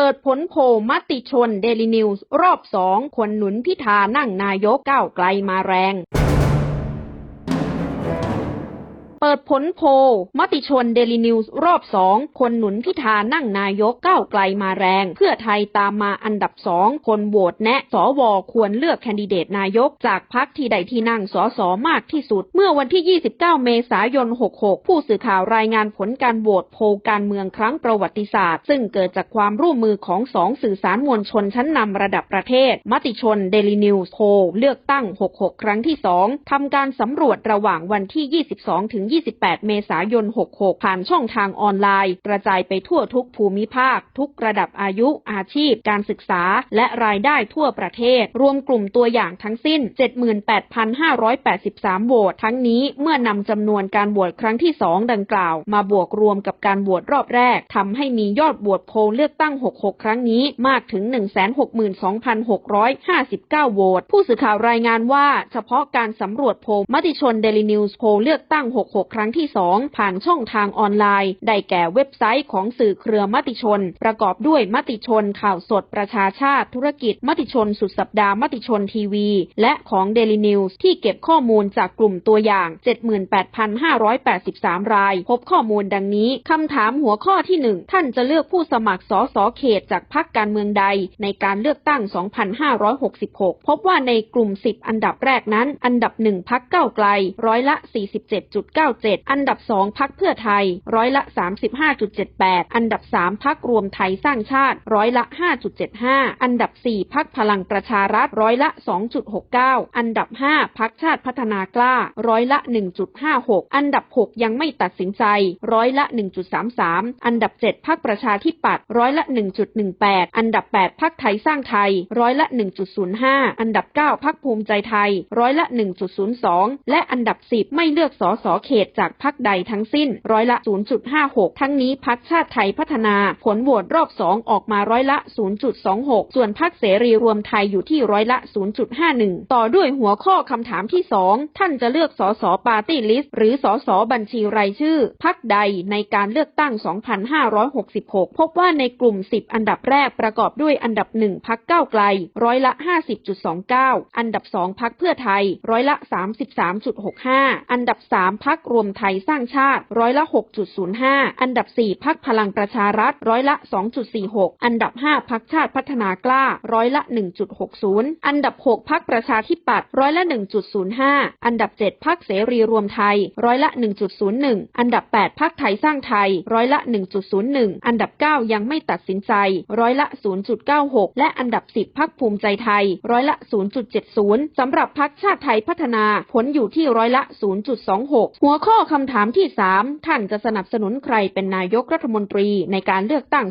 เปิดผลโพมติชนเดลินิวส์รอบสองคนหนุนพิธานั่งนายกก้าวไกลมาแรง เปิดผลโพลมติชนเดลินิวส์รอบสองคนหนุนพิธานั่งนายกก้าวไกลมาแรง เพื่อไทยตามมาอันดับสองคนโหวตแนะสวควรเลือกแคนดิเดตนายก จากพักที่ใดที่นั่งสสมากที่สุด เมื่อวันที่ 29 เมษายน 66 ผู้สื่อข่าวรายงานผลการโหวตโพลการเมืองครั้งประวัติศาสตร์ ซึ่งเกิดจากความร่วมมือของสองสื่อสารมวลชนชั้นนำระดับประเทศ มติชนเดลินิวส์โพลเลือกตั้ง 66 ครั้งที่2ทำการสำรวจระหว่างวันที่ 22 ถึง28 เมษายน 66 ผ่านช่องทางออนไลน์ กระจายไปทั่วทุกภูมิภาค ทุกระดับอายุ อาชีพ การศึกษา และรายได้ทั่วประเทศ รวมกลุ่มตัวอย่างทั้งสิ้น 78,583 โหวต ทั้งนี้เมื่อนำจำนวนการโหวตครั้งที่ 2 ดังกล่าว มาบวกรวมกับการโหวตรอบแรกทำให้มียอดโหวตโพลเลือกตั้ง 66 ครั้งนี้มากถึง 162,659 โหวต ผู้สื่อข่าวรายงานว่า เฉพาะการสำรวจโพลมติชนเดลินิวส์โพลเลือกตั้ง 66ครั้งที่ 2 ผ่านช่องทางออนไลน์ ได้แก่เว็บไซต์ของสื่อเครือมติชน ประกอบด้วยมติชนข่าวสดประชาชาติ ธุรกิจมติชนสุดสัปดาห์มติชนทีวี และของ Daily News ที่เก็บข้อมูลจากกลุ่มตัวอย่าง 78,583 ราย พบข้อมูลดังนี้คำถามหัวข้อที่ 1 ท่านจะเลือกผู้สมัครสอสอเขตจากพรรคการเมืองใด ในการเลือกตั้ง 2566 พบว่าในกลุ่ม 10 อันดับแรกนั้น อันดับ 1พักเก้าไกลร้อยละ7 อันดับ 2 พักเพื่อไทย ร้อยละ 35.78 อันดับ 3 พักรวมไทยสร้างชาติ ร้อยละ 5.75 อันดับ 4 พักพลังประชารัฐ ร้อยละ 2.69 อันดับ 5 พักชาติพัฒนากล้า ร้อยละ 1.56 อันดับ 6 ยังไม่ตัดสินใจ ร้อยละ 1.33 อันดับ 7 พักประชาธิปัตย์ ร้อยละ 1.18 อันดับ 8 พักไทยสร้างไทย ร้อยละ 1.05 อันดับ 9 พักภูมิใจไทย ร้อยละ 1.02 และอันดับ 10 ไม่เลือกสอสอเขตจากพักใดทั้งสิ้นร้อยละ 0.56 ทั้งนี้พักชาติไทยพัฒนา ผลโหวตรอบ2องออกมาร้อยละ 0.26 ส่วนพักเสรีรวมไทยอยู่ที่ร้อยละ 0.51 ต่อด้วยหัวข้อคำถามที่ 2 ท่านจะเลือกสอสอปาร์ตี้ลิสต์หรือสอสอบัญชีรายชื่อพักใดในการเลือกตั้ง 2566 พบว่าในกลุ่ม 10 อันดับแรกประกอบด้วยอันดับ 1พักเก้าไกล ร้อยละ 50.29 อันดับ 2พักเพื่อไทย ร้อยละ 33.65 อันดับ 3พักรวมไทยสร้างชาติร้อยละ 6.05 อันดับ 4 พักพลังประชารัฐร้อยละ 2.46 อันดับ 5 พักชาติพัฒนากล้าร้อยละ 1.60 อันดับ 6 พักประชาธิปัตย์ร้อยละ 1.05 อันดับ 7 พักเสรีรวมไทยร้อยละ 1.01 อันดับ 8 พักไทยสร้างไทยร้อยละ 1.01 อันดับ 9 ยังไม่ตัดสินใจร้อยละ 0.96 และอันดับ 10 พักภูมิใจไทยร้อยละ 0.70 สำหรับพักชาติไทยพัฒนาผลอยู่ที่ร้อยละ 0.26 หัวข้อคำถามที่ 3 ท่านจะสนับสนุนใครเป็นนายกรัฐมนตรีในการเลือกตั้ง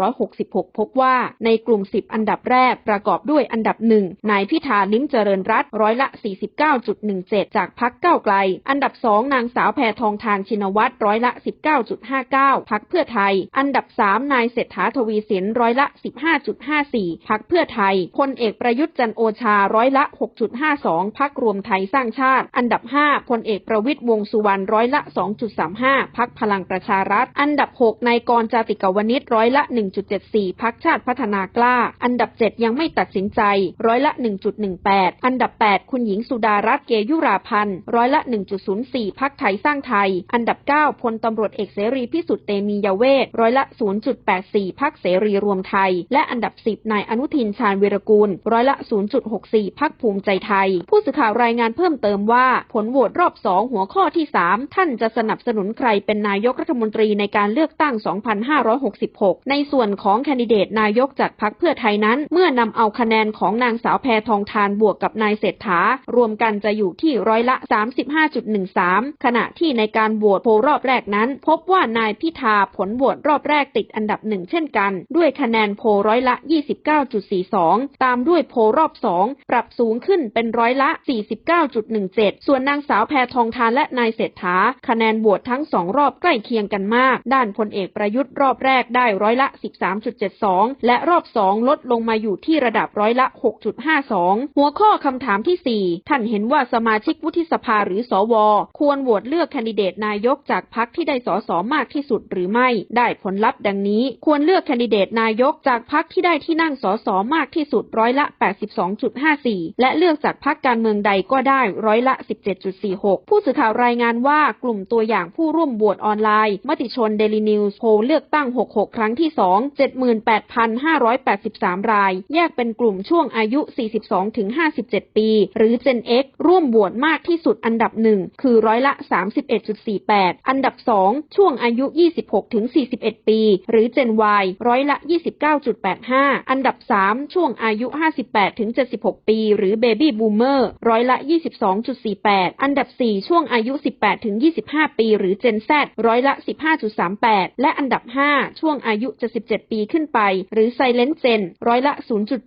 2566 พบว่าในกลุ่ม 10 อันดับแรกประกอบด้วยอันดับ 1 นายพิธาลิ้มเจริญรัตน์ร้อยละ 49.17 จากพักเก้าไกล อันดับ 2 นางสาวแพทองทานชินวัตรร้อยละ 19.59 พักเพื่อไทย อันดับ 3 นายเศรษฐาทวีสินร้อยละ 15.54 พักเพื่อไทย พลเอกประยุทธ์จันโอชาร้อยละ 6.52 พักรวมไทยสร้างชาติ อันดับ 5 พลเอกประวิตรวงสุวรรณร้อยละ 2.35 พักพลังประชารัฐ อันดับ 6 นายกรจาติกาวนิชร้อยละ 1.74 พักชาติพัฒนากล้า อันดับ 7 ยังไม่ตัดสินใจ ร้อยละ 1.18 อันดับ 8 คุณหญิงสุดารัตน์เกยุราพันธ์ร้อยละ 1.04 พักไทยสร้างไทย อันดับ 9 พลตำรวจเอกเสรีพิสุทธิ์เตมียเวทร้อยละ 0.84 พักเสรีรวมไทย และอันดับ 10 นายอนุทินชาญวีรกูล ร้อยละ 0.64 พักภูมิใจไทย ผู้สื่อข่าวรายงานเพิ่มเติมว่า ผลโหวตรอบ 2 หัวข้อที่3ท่านจะสนับสนุนใครเป็นนายกรัฐมนตรีในการเลือกตั้ง 2566 ในส่วนของแคนดิเดตนายกจากพรรคเพื่อไทยนั้น เมื่อนำเอาคะแนนของนางสาวแพทองทานบวกกับนายเศรษฐารวมกันจะอยู่ที่ร้อยละ 35.13 ขณะที่ในการโหวตโพรอบแรกนั้น พบว่านายพิธาผลโหวตรอบแรกติดอันดับหนึ่งเช่นกัน ด้วยคะแนนโพร้อยละ 29.42 ตามด้วยโพรอบ2ปรับสูงขึ้นเป็นร้อยละ 49.17 ส่วนนางสาวแพทองทานและนายเศรษฐา คะแนนโหวตทั้งสองรอบใกล้เคียงกันมาก ด้านพลเอกประยุทธ์รอบแรกได้ร้อยละ 13.72 และรอบสองลดลงมาอยู่ที่ระดับร้อยละ 6.52 หัวข้อคำถามที่ 4 ท่านเห็นว่าสมาชิกวุฒิสภาหรือสว ควรโหวตเลือกแคนดิเดตนายกจากพรรคที่ได้สสมากที่สุดหรือไม่ ได้ผลลัพธ์ดังนี้ ควรเลือกแคนดิเดตนายกจากพรรคที่ได้ที่นั่งสสมากที่สุดร้อยละ 82.54 และเลือกจากพรรคการเมืองใดก็ได้ร้อยละ 17.46 ผู้สื่อข่าวรายายงานว่ากลุ่มตัวอย่างผู้ร่วมโหวตออนไลน์ มติชนเดลินิวส์โพลเลือกตั้ง 66 ครั้งที่ 2 78,583 ราย แยกเป็นกลุ่มช่วงอายุ 42-57 ปี หรือ Gen X ร่วมโหวตมากที่สุดอันดับหนึ่งคือร้อยละ 31.48 อันดับ 2 ช่วงอายุ 26-41 ปี หรือ Gen Y ร้อยละ 29.85 อันดับ 3 ช่วงอายุ 58-76 ปี หรือ Baby Boomer ร้อยละ 22.48 อันดับ 4 ช่วงอายุ18-25 ปี หรือ Gen Z ร้อยละ 15.38 และอันดับ 5 ช่วงอายุ 77 ปีขึ้นไป หรือ Silent Gen ร้อยละ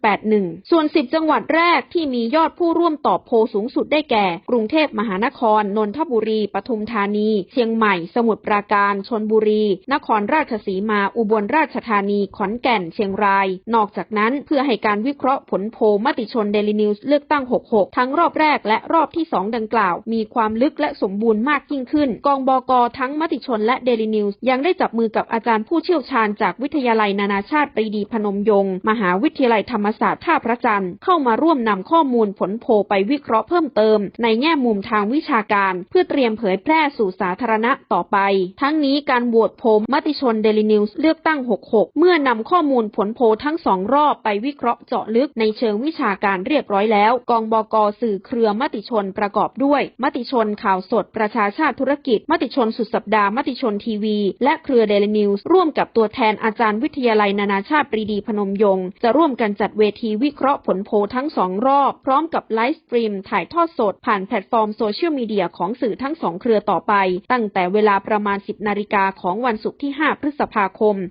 0.81 ส่วน 10 จังหวัดแรกที่มียอดผู้ร่วมตอบโพลสูงสุดได้แก่ กรุงเทพมหานคร นนทบุรี ปทุมธานี เชียงใหม่ สมุทรปราการ ชนบุรี นครราชสีมา อุบลราชธานี ขอนแก่น เชียงราย นอกจากนั้นเพื่อให้การวิเคราะห์ผลโพลมติชนเดลินิวส์เลือกตั้ง 66 ทั้งรอบแรกและรอบที่ 2 ดังกล่าว มีความลึกและสมบูรณ์มากยิ่งขึ้น กองบกทั้งมติชนและเดลินิวส์ยังได้จับมือกับอาจารย์ผู้เชี่ยวชาญจากวิทยาลัยนานาชาติปรีดีพนมยงค์มหาวิทยาลัยธรรมศาสตร์ท่าพระจันทร์เข้ามาร่วมนำข้อมูลผลโพไปวิเคราะห์เพิ่มเติม ในแง่มุมทางวิชาการ เพื่อเตรียมเผยแพร่สู่สาธารณะต่อไป ทั้งนี้การโหวตโพมติชนเดลินิวส์เลือกตั้ง 66 เมื่อนำข้อมูลผลโพทั้งสองรอบไปวิเคราะห์เจาะลึกในเชิงวิชาการเรียบร้อยแล้ว กองบกสื่อเครือมติชนประกอบด้วย มติชนข่าวสดประชาชาติธุรกิจ มติชนสุดสัปดาห์ มติชนทีวี และเครือเดลินิวส์ร่วมกับตัวแทนอาจารย์วิทยาลัยนานาชาติปรีดีพนมยงค์จะร่วมกันจัดเวทีวิเคราะห์ผลโพลทั้งสองรอบ พร้อมกับไลฟ์สตรีมถ่ายทอดสด ผ่านแพลตฟอร์มโซเชียลมีเดียของสื่อทั้งสองเครือต่อไป ตั้งแต่เวลาประมาณ 10 นาฬิกาของวันศุกร์ที่ 5 พฤษภาคม 2566